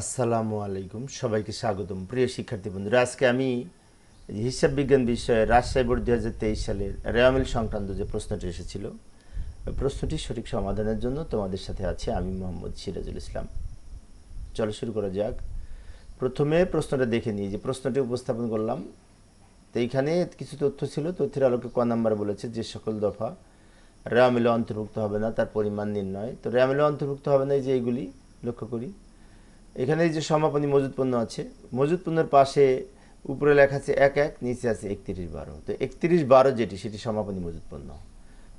আসসালামু আলাইকুম। সবাইকে স্বাগতম। প্রিয় শিক্ষার্থী বন্ধুরা, আজকে আমি হিসাব বিজ্ঞান বিষয়ে রাজশাহী বোর্ড দু হাজার তেইশ সালের রেয়ামিল সংক্রান্ত যে প্রশ্নটি এসেছিল প্রশ্নটি সঠিক সমাধানের জন্য তোমাদের সাথে আছে আমি মোহাম্মদ সিরাজুল ইসলাম। চলো শুরু করা যাক। প্রথমে প্রশ্নটা দেখে নিই, যে প্রশ্নটি উপস্থাপন করলাম। তো এইখানে কিছু তথ্য ছিল, তথ্যের আলোকে ক নাম্বার বলেছে যে সকল দফা রেয়ামিলে অন্তর্ভুক্ত হবে না, তার পরিমাণ নির্ণয়। তো রেয়ামিলে অন্তর্ভুক্ত হবে না, এই যে এইগুলি লক্ষ্য করি। এখানে যে সমাপনী মজুদ পণ্য আছে, মজুদ পণ্যের পাশে উপরে লেখা আছে এক এক, নিচে আছে একত্রিশ বারো। তো একত্রিশ বারো যেটি, সেটি সমাপনী মজুদ পণ্য।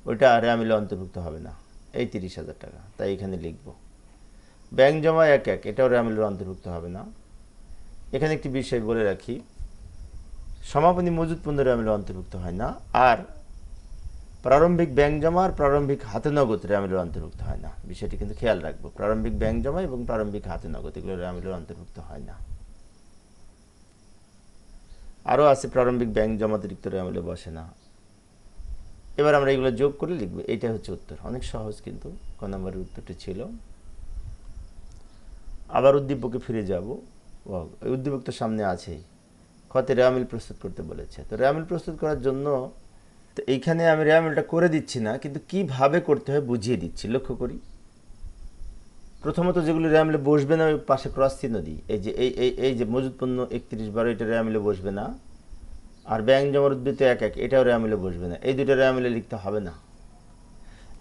ওইটা রেয়ামিলে অন্তর্ভুক্ত হবে না, এই তিরিশ হাজার টাকা, তাই এখানে লিখব। ব্যাংক জমা এক এক, এটাও রেয়ামিলের অন্তর্ভুক্ত হবে না। এখানে একটি বিষয় বলে রাখি, সমাপনী মজুদ পণ্য রেয়ামিলে অন্তর্ভুক্ত হয় না, আর প্রারম্ভিক ব্যাংক জমা আর প্রারম্ভিক হাতে নগদ র্যামিলের অন্তর্ভুক্ত হয় না। বিষয়টি কিন্তু খেয়াল রাখব। প্রারম্ভিক ব্যাংক জমা এবং প্রারম্ভিক হাতে নগদ, এগুলো র্যামিলের অন্তর্ভুক্ত হয় না। আরও আছে প্রারম্ভিক ব্যাংক জমা অতিরিক্ত র্যামিলে বসে না। এবার আমরা এগুলো যোগ করে লিখব। এইটাই হচ্ছে উত্তর। অনেক সহজ কিন্তু, ক নম্বরের উত্তরটি ছিল। আবার উদ্দীপকে ফিরে যাব। উদ্দীপক তো সামনে আছেই। খতে র্যামিল প্রস্তুত করতে বলেছে। তো র্যামিল প্রস্তুত করার জন্য তো এইখানে আমি র্যামিলটা করে দিচ্ছি না, কিন্তু কীভাবে করতে হয় বুঝিয়ে দিচ্ছি, লক্ষ্য করি। প্রথমত যেগুলো র্যামিলে বসবে না, ওই পাশে ক্রস চিহ্ন দিই। এই যে, এই এই এই যে মজুদ পণ্য একত্রিশ বারো, এটা র্যামিলে বসবে না। আর ব্যাংক জমার উদ্বৃত্ত এক এক, এটাও র্যামিলে বসবে না। এই দুটো র্যামিলে লিখতে হবে না।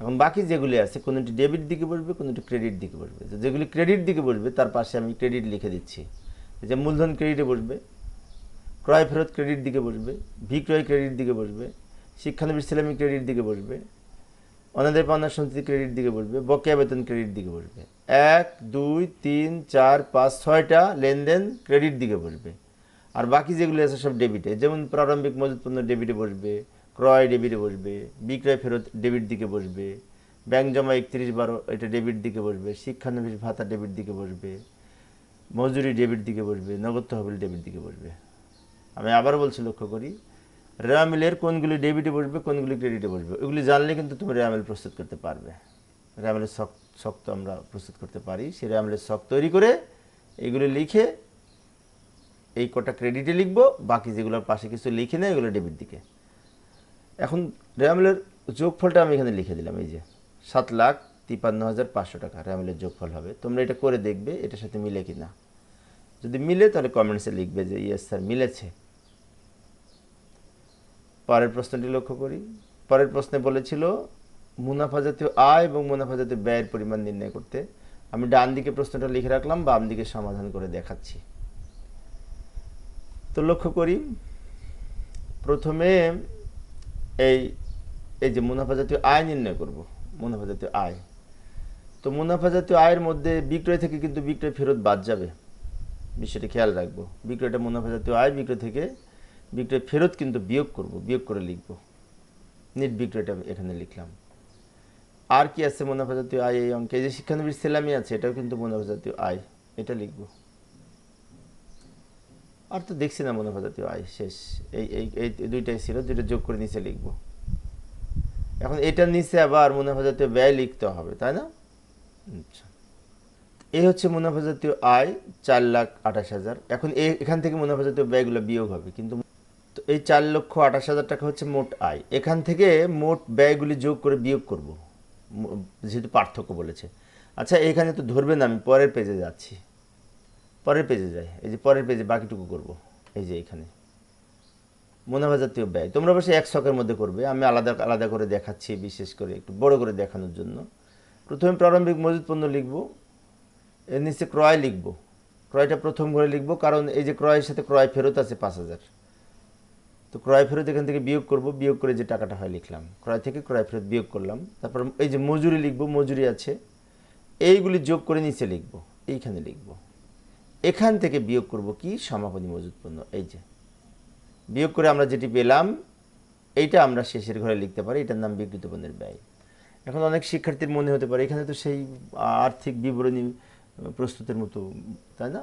এখন বাকি যেগুলি আছে, কোনোটি ডেবিট দিকে বসবে, কোনোটি ক্রেডিট দিকে বসবে। তো যেগুলি ক্রেডিট দিকে বসবে, তার পাশে আমি ক্রেডিট লিখে দিচ্ছি। যে মূলধন ক্রেডিটে বসবে, ক্রয় ফেরত ক্রেডিট দিকে বসবে, বিক্রয় ক্রেডিট দিকে বসবে শিক্ষানবিশ ইসলামী ক্রেডিট দিকে বসবে অনাদের পাওনা সঞ্চিতি ক্রেডিট দিকে বসবে, বকেয়া বেতন ক্রেডিট দিকে বসবে। এক, দুই, তিন, চার, পাঁচ, ছয়টা লেনদেন ক্রেডিট দিকে বসবে। আর বাকি যেগুলো আছে সব ডেবিটে, যেমন প্রারম্ভিক মজুত পণ্য ডেবিটে বসবে, ক্রয় ডেবিটে বসবে, বিক্রয় ফেরত ডেবিট দিকে বসবে, ব্যাংক জমা একত্রিশ বারো এটা ডেবিট দিকে বসবে, শিক্ষানবিশ ভাতা ডেবিট দিকে বসবে, মজুরি ডেবিট দিকে বসবে, নগদ তহবিল ডেবিট দিকে বসবে। আমি আবার বলছি লক্ষ্য করি র্যামিলের কোনগুলি ডেবিটে বসবে, কোনগুলি ক্রেডিটে বসবে? ওগুলি জানলে কিন্তু তুমি র্যামেল প্রস্তুত করতে পারবে। র্যামেলের শক শক্ত আমরা প্রস্তুত করতে পারি। সেই র্যামিলের শক তৈরি করে এগুলি লিখে এই কটা ক্রেডিটে লিখব, বাকি যেগুলোর পাশে কিছু লিখে নেয় এগুলো ডেবিট দিকে। এখন র্যামেলের যোগফলটা আমি এখানে লিখে দিলাম, এই যে সাত লাখ তিপান্ন হাজার পাঁচশো টাকা র্যামেলের যোগফল হবে। তোমরা এটা করে দেখবে, এটার সাথে মিলে কি না যদি মিলে তাহলে কমেন্টসে লিখবে যে ইয়েস স্যার মিলেছে। পরের প্রশ্নটি লক্ষ্য করি। পরের প্রশ্নে বলেছিল, মুনাফা জাতীয় আয় এবং মুনাফা জাতীয় ব্যয়ের পরিমাণ নির্ণয় করতে। আমি ডান দিকে প্রশ্নটা লিখে রাখলাম, বাম দিকে সমাধান করে দেখাচ্ছি। তো লক্ষ্য করি, প্রথমে এই এই যে মুনাফা জাতীয় আয় নির্ণয় করব, মুনাফা জাতীয় আয়। তো মুনাফা জাতীয় আয়ের মধ্যে বিক্রয় থেকে কিন্তু বিক্রয় ফেরত বাদ যাবে। বিষয়টি খেয়াল রাখব। বিক্রয়টা মুনাফা জাতীয় আয়, বিক্রয় থেকে বিক্রয় ফেরত কিন্তু বিয়োগ করব, বিয়োগ করে লিখব। নিট বিক্রয়টা এখানে লিখলাম। আর কি আছে মুনাফা জাতীয় আয় এই অঙ্কে? যে শিক্ষানবিশ সেলামি আছে, এটাও কিন্তু মুনাফা জাতীয় আয়, এটা লিখব। আর তো দেখছি না মুনাফা জাতীয় আয়, শেষ। এই এই দুইটাই ছিল, দুইটা যোগ করে নিচে লিখব। এখন এটার নিচে আবার মুনাফা জাতীয় ব্যয় লিখতে হবে, তাই না? আচ্ছা। এই হচ্ছে মুনাফা জাতীয় আয় চার লাখ আঠাশ হাজার। এখন এখান থেকে মুনাফা জাতীয় ব্যয়গুলো বিয়োগ হবে, কিন্তু এই চার লক্ষ আঠাশ হাজার টাকা হচ্ছে মোট আয়। এখান থেকে মোট ব্যয়গুলি যোগ করে বিয়োগ করব। যেহেতু পার্থক্য বলেছে। আচ্ছা এখানে তো ধরবে না আমি, পরের পেজে যাচ্ছি। পরের পেজে যাই। এই যে পরের পেজে বাকিটুকু করব। এই যে এখানে। মুনাফা জাতীয় ব্যয়। তোমরা অবশ্যই এক শখের মধ্যে করবে। আমি আলাদা আলাদা করে দেখাচ্ছি, বিশেষ করে একটু বড় করে দেখানোর জন্য। প্রথমে প্রারম্ভিক মজুদ পণ্য লিখব। এর নিচে ক্রয় লিখব। ক্রয়টা প্রথম ঘরে লিখব, কারণ এই যে ক্রয়ের সাথে ক্রয় ফেরত আছে পাঁচ হাজার। তো ক্রয় ফেরত এখান থেকে বিয়োগ করব, বিয়োগ করে যে টাকাটা হয় লিখলাম। ক্রয় থেকে ক্রয় ফেরত বিয়োগ করলাম। তারপর এই যে মজুরি লিখব, মজুরি আছে। এইগুলি যোগ করে নিচে লিখব, এইখানে লিখব। এখান থেকে বিয়োগ করব কি? সমাপনী মজুদ পণ্য এই যে। বিয়োগ করে আমরা যেটি পেলাম, এইটা আমরা শেষের ঘরে লিখতে পারি, এটার নাম বিকৃত পণ্যের ব্যয়। এখন অনেক শিক্ষার্থীর মনে হতে পারে, এখানে তো সেই আর্থিক বিবরণী প্রস্তুতের মতো, তাই না?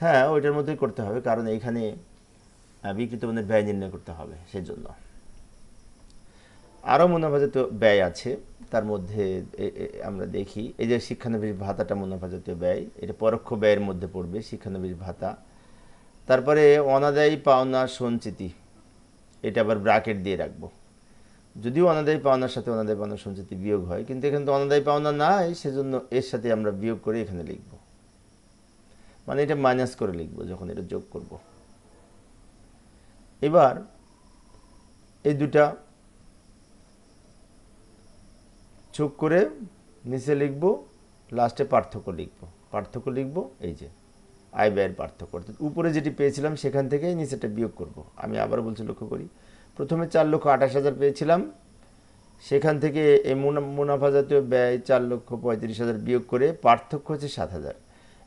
হ্যাঁ ওইটার মধ্যেই করতে হবে, কারণ এইখানে বিকৃত পণ্যের ব্যয় নির্ণয় করতে হবে সেই জন্য আরও মুনাফাজাতীয় ব্যয় আছে, তার মধ্যে আমরা দেখি, এই যে শিক্ষানবিশ ভাতাটা মুনাফাজাতীয় ব্যয়, এটা পরোক্ষ ব্যয়ের মধ্যে পড়বে শিক্ষানবিশ ভাতা। তারপরে অনাদায়ী পাওনা সঞ্চিতি, এটা আবার ব্রাকেট দিয়ে রাখব। যদিও অনাদায়ী পাওনার সাথে অনাদায়ী পাওনা সঞ্চিতি বিয়োগ হয়, কিন্তু এখানে তো অনাদায়ী পাওনা নাই, সেজন্য এর সাথে আমরা বিয়োগ করে এখানে লিখব। মানে এটা মাইনাস করে লিখব যখন এটা যোগ করব। এবার এই দুটা যোগ করে নিচে লিখব লাস্টে পার্থক্য লিখব। পার্থক্য লিখব, এই যে আয় ব্যয়ের পার্থক্য। অর্থাৎ উপরে যেটি পেয়েছিলাম সেখান থেকেই নিচেটা বিয়োগ করব। আমি আবার বলছি লক্ষ্য করি। প্রথমে চার লক্ষ আঠাশ হাজার পেয়েছিলাম। সেখান থেকে এই মুনা- মুনাফা জাতীয় ব্যয় চার লক্ষ পঁয়ত্রিশ হাজার বিয়োগ করে পার্থক্য হচ্ছে সাত হাজার।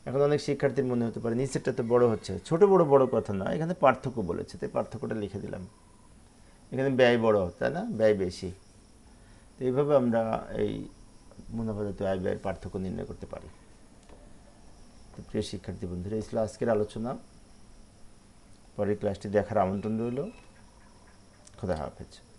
এখন অনেক শিক্ষার্থীর মনে হতে পারে, নিচেরটা তো বড় হচ্ছে। ছোট বড় বড় কথা না এখানে পার্থক্য বলেছে, তাই পার্থক্যটা লিখে দিলাম। এখানে ব্যয় বড়, তাই না? ব্যয় বেশি। তো এইভাবে আমরা এই মুনাফা জাতীয় আয় ব্যয়ের পার্থক্য নির্ণয় করতে পারি। তো প্রিয় শিক্ষার্থী বন্ধুরা, এই আজকের আলোচনা। পরের ক্লাসটি দেখার আমন্ত্রণ রইল। খোদা হাফেজ।